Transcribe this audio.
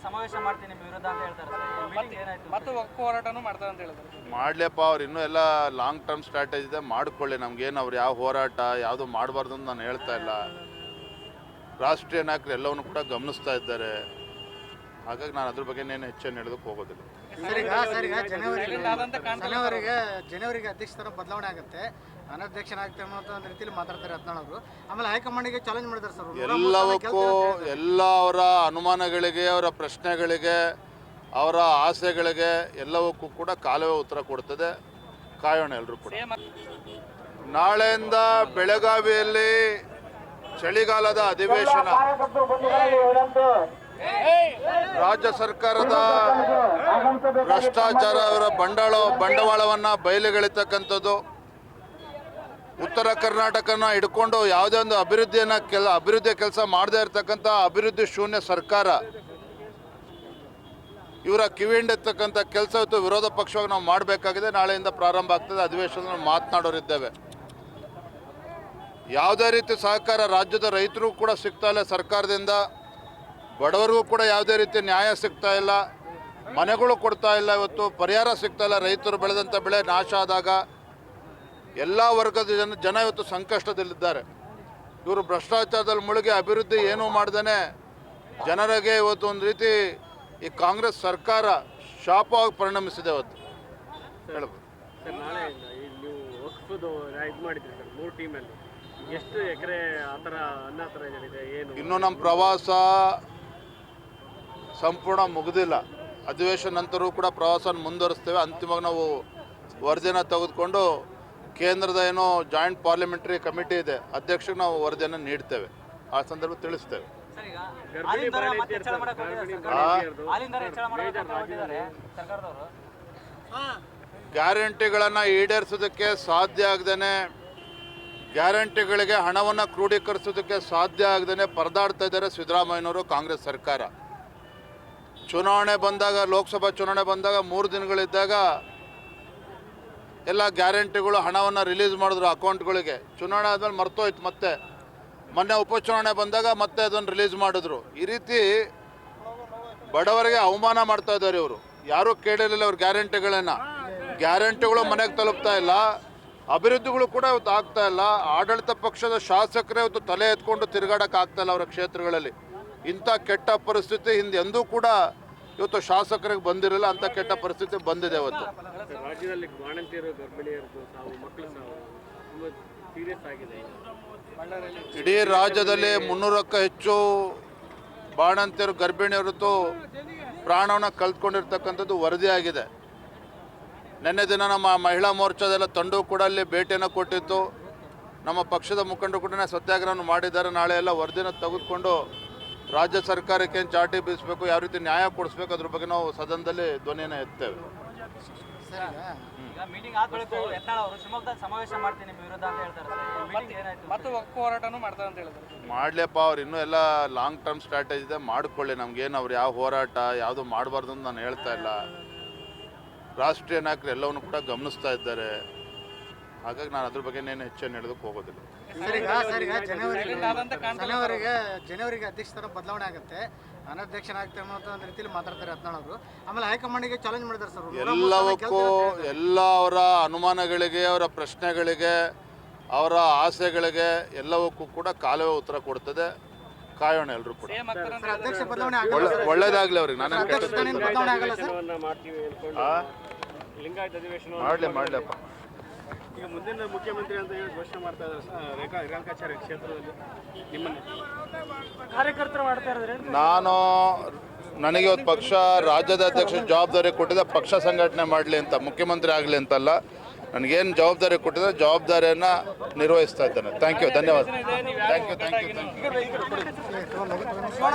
ಸಮಾವೇಶ ಮಾಡ್ತೀನಿ ನಿಮ್ಮ ವಿರುದ್ಧ ಅಂತ ಹೇಳ್ತಾರೆ ಸರ್ ಈ meeting ಮತ್ತು ಒಕ್ಕು ಹೋರಾಟನೂ ಮಾಡ್ತಾರೆ ಅಂತ ಹೇಳಿದ್ರು ಮಾಡಲೇಪ್ಪ ಅವ್ರು ಇನ್ನೂ ಎಲ್ಲ ಲಾಂಗ್ ಟರ್ಮ್ ಸ್ಟ್ರಾಟಜಿ ಇದೆ ಮಾಡ್ಕೊಳ್ಳಿ ನಮ್ಗೇನು ಅವ್ರು ಯಾವ ಹೋರಾಟ ಯಾವುದು ಮಾಡಬಾರ್ದು ಅಂತ ನಾನು ಹೇಳ್ತಾ ಇಲ್ಲ ರಾಷ್ಟ್ರೀಯ ನಾಯಕರು ಎಲ್ಲವನ್ನು ಕೂಡ ಗಮನಿಸ್ತಾ ಇದ್ದಾರೆ ಹಾಗಾಗಿ ನಾನು ಅದ್ರ ಬಗ್ಗೆ ಏನು ಹೆಚ್ಚೇನು ಹೇಳೋದಕ್ಕೆ ಹೋಗೋದಿಲ್ಲ ಜನವರಿಗೆ ಜನವರಿಗೆ ಅಧ್ಯಕ್ಷ ಬದಲಾವಣೆ ಆಗುತ್ತೆ ಅನಧ್ಯಕ್ಷನಾಗ್ತಾರೆ ಅನ್ನೋ ಒಂದು ರೀತಿಯಲ್ಲಿ ಮಾತಾಡ್ತಾರೆ ಆಮೇಲೆ ಹೈಕಮಾಂಡಿಗೆ ಚಾಲೆಂಜ್ ಮಾಡಿದ್ದಾರೆ ಸರ್ ಅವ್ರು. ಎಲ್ಲವಕ್ಕೂ ಎಲ್ಲ ಅವರ ಅನುಮಾನಗಳಿಗೆ ಅವರ ಪ್ರಶ್ನೆಗಳಿಗೆ ಅವರ ಆಸೆಗಳಿಗೆ ಎಲ್ಲವಕ್ಕೂ ಕೂಡ ಕಾಲವೇ ಉತ್ತರ ಕೊಡ್ತದೆ. ಕಾಯೋಣ ಎಲ್ಲರೂ ಕೂಡ. ನಾಳೆಯಿಂದ ಬೆಳಗಾವಿಯಲ್ಲಿ ಚಳಿಗಾಲದ ಅಧಿವೇಶನ. ರಾಜ್ಯ ಸರ್ಕಾರದ ಭ್ರಷ್ಟಾಚಾರ ಅವರ ಬಂಡವಾಳ ಬಂಡವಾಳವನ್ನು ಬಯಲಿಗೆಳಿತಕ್ಕಂಥದ್ದು. ಉತ್ತರ ಕರ್ನಾಟಕನ ಹಿಡ್ಕೊಂಡು ಯಾವುದೇ ಒಂದು ಅಭಿವೃದ್ಧಿಯನ್ನು ಕೆಲ ಅಭಿವೃದ್ಧಿ ಕೆಲಸ ಮಾಡದೇ ಇರತಕ್ಕಂಥ ಅಭಿವೃದ್ಧಿ ಶೂನ್ಯ ಸರ್ಕಾರ, ಇವರ ಕಿವಿಂಡಿರ್ತಕ್ಕಂಥ ಕೆಲಸ ಇವತ್ತು ವಿರೋಧ ಪಕ್ಷವಾಗಿ ನಾವು ಮಾಡಬೇಕಾಗಿದೆ. ನಾಳೆಯಿಂದ ಪ್ರಾರಂಭ ಆಗ್ತದೆ. ಅಧಿವೇಶನದಲ್ಲಿ ಮಾತನಾಡೋರಿದ್ದೇವೆ. ಯಾವುದೇ ರೀತಿ ಸಹಕಾರ ರಾಜ್ಯದ ರೈತರು ಕೂಡ ಸಿಗ್ತಾ ಇಲ್ಲ. ಸರ್ಕಾರದಿಂದ ಬಡವರಿಗೂ ಕೂಡ ಯಾವುದೇ ರೀತಿ ನ್ಯಾಯ ಸಿಗ್ತಾ ಇಲ್ಲ. ಮನೆಗಳು ಕೊಡ್ತಾ ಇಲ್ಲ ಇವತ್ತು. ಪರಿಹಾರ ಸಿಗ್ತಾ ಇಲ್ಲ. ರೈತರು ಬೆಳೆದಂಥ ಬೆಳೆ ನಾಶ ಆದಾಗ ಎಲ್ಲ ವರ್ಗದ ಜನ ಜನ ಇವತ್ತು ಸಂಕಷ್ಟದಲ್ಲಿದ್ದಾರೆ. ಇವರು ಭ್ರಷ್ಟಾಚಾರದಲ್ಲಿ ಮುಳುಗಿ ಅಭಿವೃದ್ಧಿ ಏನೂ ಮಾಡ್ದೇ ಜನರಿಗೆ ಇವತ್ತು ಒಂದು ರೀತಿ ಈ ಕಾಂಗ್ರೆಸ್ ಸರ್ಕಾರ ಶಾಪವಾಗಿ ಪರಿಣಮಿಸಿದೆ ಇವತ್ತು. ಹೇಳ್ಬೋದು ಎಷ್ಟು ಎಕರೆ ಏನು? ಇನ್ನೂ ನಮ್ಮ ಪ್ರವಾಸ ಸಂಪೂರ್ಣ ಮುಗಿದಿಲ್ಲ. ಅಧಿವೇಶನ ನಂತರವೂ ಕೂಡ ಪ್ರವಾಸ ಮುಂದುವರಿಸ್ತೇವೆ. ಅಂತಿಮವಾಗಿ ನಾವು ವರದಿನ ತೆಗೆದುಕೊಂಡು ಕೇಂದ್ರದ ಏನೋ ಜಾಯಿಂಟ್ ಪಾರ್ಲಿಮೆಂಟರಿ ಕಮಿಟಿ ಇದೆ ಅಧ್ಯಕ್ಷಕ್ಕೆ ನಾವು ವರದಿಯನ್ನು ನೀಡ್ತೇವೆ. ಆ ಸಂದರ್ಭ ತಿಳಿಸ್ತೇವೆ. ಗ್ಯಾರಂಟಿಗಳನ್ನು ಈಡೇರಿಸೋದಕ್ಕೆ ಸಾಧ್ಯ ಆಗದೇ ಗ್ಯಾರಂಟಿಗಳಿಗೆ ಹಣವನ್ನು ಕ್ರೋಢೀಕರಿಸೋದಕ್ಕೆ ಸಾಧ್ಯ ಆಗದೇ ಪರದಾಡ್ತಾ ಇದ್ದಾರೆ ಸಿದ್ದರಾಮಯ್ಯನವರು ಕಾಂಗ್ರೆಸ್ ಸರ್ಕಾರ. ಚುನಾವಣೆ ಬಂದಾಗ ಲೋಕಸಭಾ ಚುನಾವಣೆ ಬಂದಾಗ ಮೂರು ದಿನಗಳಿದ್ದಾಗ ಎಲ್ಲ ಗ್ಯಾರಂಟಿಗಳು ಹಣವನ್ನು ರಿಲೀಸ್ ಮಾಡಿದ್ರು ಅಕೌಂಟ್ಗಳಿಗೆ. ಚುನಾವಣೆ ಆದಮೇಲೆ ಮರ್ತೋಯ್ತು ಮತ್ತೆ. ಮೊನ್ನೆ ಉಪಚುನಾವಣೆ ಬಂದಾಗ ಮತ್ತೆ ಅದನ್ನು ರಿಲೀಸ್ ಮಾಡಿದ್ರು. ಈ ರೀತಿ ಬಡವರಿಗೆ ಅವಮಾನ ಮಾಡ್ತಾ ಇದ್ದಾರೆ ಇವರು. ಯಾರೂ ಕೇಳಿರಲಿಲ್ಲ ಅವ್ರ ಗ್ಯಾರಂಟಿಗಳನ್ನ. ಗ್ಯಾರಂಟಿಗಳು ಮನೆಗೆ ತಲುಪ್ತಾ ಇಲ್ಲ. ಅಭಿವೃದ್ಧಿಗಳು ಕೂಡ ಇವತ್ತು ಆಗ್ತಾ ಇಲ್ಲ. ಆಡಳಿತ ಪಕ್ಷದ ಶಾಸಕರೇ ಇವತ್ತು ತಲೆ ಎತ್ಕೊಂಡು ತಿರುಗಾಡಕ್ಕೆ ಆಗ್ತಾ ಇಲ್ಲ ಅವರ ಕ್ಷೇತ್ರಗಳಲ್ಲಿ. ಇಂಥ ಕೆಟ್ಟ ಪರಿಸ್ಥಿತಿ ಹಿಂದೆ ಎಂದೂ ಕೂಡ ಇವತ್ತು ಶಾಸಕರಿಗೆ ಬಂದಿರಲ್ಲ ಅಂತ ಕೆಟ್ಟ ಪರಿಸ್ಥಿತಿ ಬಂದಿದೆ ಇವತ್ತು ರಾಜ್ಯದಲ್ಲಿ ಇಡೀ ರಾಜ್ಯದಲ್ಲಿ ಮುನ್ನೂರಕ್ಕೂ ಹೆಚ್ಚು ಬಾಣಂತಿಯರು ಗರ್ಭಿಣಿಯರದ್ದು ಪ್ರಾಣವನ್ನು ವರದಿ ವರದಿಯಾಗಿದೆ ನಿನ್ನೆ ದಿನ ನಮ್ಮ ಮಹಿಳಾ ಮೋರ್ಚಾದೆಲ್ಲ ತಂಡು ಕೂಡ ಅಲ್ಲಿ ಭೇಟಿಯನ್ನು ಕೊಟ್ಟಿತ್ತು. ನಮ್ಮ ಪಕ್ಷದ ಮುಖಂಡರು ಕೂಡ ಸತ್ಯಾಗ್ರಹವನ್ನು ಮಾಡಿದ್ದಾರೆ. ನಾಳೆ ಎಲ್ಲ ವರದಿನ ತೆಗೆದುಕೊಂಡು ರಾಜ್ಯ ಸರ್ಕಾರಕ್ಕೆ ಏನು ಚಾಟಿ ಬೀಸಬೇಕು ಯಾವ ರೀತಿ ನ್ಯಾಯ ಕೊಡಿಸ್ಬೇಕು ಅದ್ರ ಬಗ್ಗೆ ನಾವು ಸದನದಲ್ಲಿ ಧ್ವನಿಯನ್ನು ಎತ್ತೇವೆ. ಮೀಟಿಂಗ್ ಆದ ಬಳಿಕ ಯತ್ನಾಳ್ ಅವರು ಶಿವಮೊಗ್ಗದಲ್ಲಿ ಸಮಾವೇಶ ಮಾಡ್ತೀನಿ ನಿಮ್ಮ ವಿರುದ್ಧ ಅಂತ ಹೇಳ್ತಾರೆ ಸರ್. ಈ ಏನಾಯ್ತು? ಮತ್ತು ಒಕ್ಕು ಹೋರಾಟನೂ ಮಾಡ್ತಾರೆ ಅಂತ ಹೇಳಿದ್ರು. ಮಾಡಲೇಪ್ಪ ಅವ್ರು ಇನ್ನೂ ಎಲ್ಲ ಲಾಂಗ್ ಟರ್ಮ್ ಸ್ಟ್ರಾಟಜಿ ಇದೆ ಮಾಡ್ಕೊಳ್ಳಿ. ನಮ್ಗೇನು ಅವ್ರು ಯಾವ ಹೋರಾಟ ಯಾವುದು ಮಾಡಬಾರ್ದು ಅಂತ ನಾನು ಹೇಳ್ತಾ ಇಲ್ಲ. ರಾಷ್ಟ್ರೀಯ ನಾಯಕರು ಎಲ್ಲವನ್ನು ಕೂಡ ಗಮನಿಸ್ತಾ ಇದ್ದಾರೆ. ಹಾಗಾಗಿ ನಾನು ಅದ್ರ ಬಗ್ಗೆ ಏನು ಹೆಚ್ಚೇನು ಹೇಳೋದಕ್ಕೆ ಹೋಗೋದಿಲ್ಲ. ಸರಿ ಜನವರಿಗೆ ಜನವರಿಗೆ ಜನವರಿಗೆ ಅಧ್ಯಕ್ಷ ಸ್ಥಾನ ಬದಲಾವಣೆ ಆಗುತ್ತೆ. ಅನಧ್ಯಕ್ಷನಾಗುತ್ತೆ ಅನ್ನೋ ಒಂದು ರೀತಿಯಲ್ಲಿ ಮಾತಾಡ್ತಾರೆ ಹತ್ನಾಳ್ ಅವರು. ಆಮೇಲೆ ಹೈಕಮಾಂಡಿಗೆ ಚಾಲೆಂಜ್ ಮಾಡಿದ್ದಾರೆ ಸರ್ ಎಲ್ಲವಕ್ಕೂ. ಎಲ್ಲ ಅವರ ಅನುಮಾನಗಳಿಗೆ ಅವರ ಪ್ರಶ್ನೆಗಳಿಗೆ ಅವರ ಆಸೆಗಳಿಗೆ ಎಲ್ಲವಕ್ಕೂ ಕೂಡ ಕಾಲವೇ ಉತ್ತರ ಕೊಡ್ತದೆ. ಕಾಯೋಣ ಎಲ್ಲರೂ ಕೂಡ. ಅಧ್ಯಕ್ಷ ಬದಲಾವಣೆ ಒಳ್ಳೇದಾಗ್ಲಿ ಅವ್ರಿಗೆ. ನಾನು ಮಾಡಲಿ ಮಾಡಲಪ್ಪ. ಈಗ ಮುಂದಿನ ಮುಖ್ಯಮಂತ್ರಿ ಅಂತ ಹೇಳಿ ಘೋಷಣೆ ಮಾಡ್ತಾ ಇದ್ದಾರೆ ರೇಖಾ ರೇಣುಕಾಚಾರ್ಯ ಕ್ಷೇತ್ರದಲ್ಲಿ ನಿಮ್ಮನ್ನೇ. ಕಾರ್ಯಕರ್ತರು ಮಾಡ್ತಾ ಇರೋದ್ರೆ ನಾನು ನನಗೆ ಒಂದು ಪಕ್ಷ ರಾಜ್ಯದ ಅಧ್ಯಕ್ಷ ಜವಾಬ್ದಾರಿ ಕೊಟ್ಟಿದೆ ಪಕ್ಷ ಸಂಘಟನೆ ಮಾಡಲಿ ಅಂತ ಮುಖ್ಯಮಂತ್ರಿ ಆಗಲಿ ಅಂತಲ್ಲ. ನನಗೇನು ಜವಾಬ್ದಾರಿ ಕೊಟ್ಟಿದೆ ಜವಾಬ್ದಾರಿಯನ್ನು ನಿರ್ವಹಿಸ್ತಾ ಇದ್ದೇನೆ. ಥ್ಯಾಂಕ್ ಯು ಧನ್ಯವಾದ. Thank you thank you thank you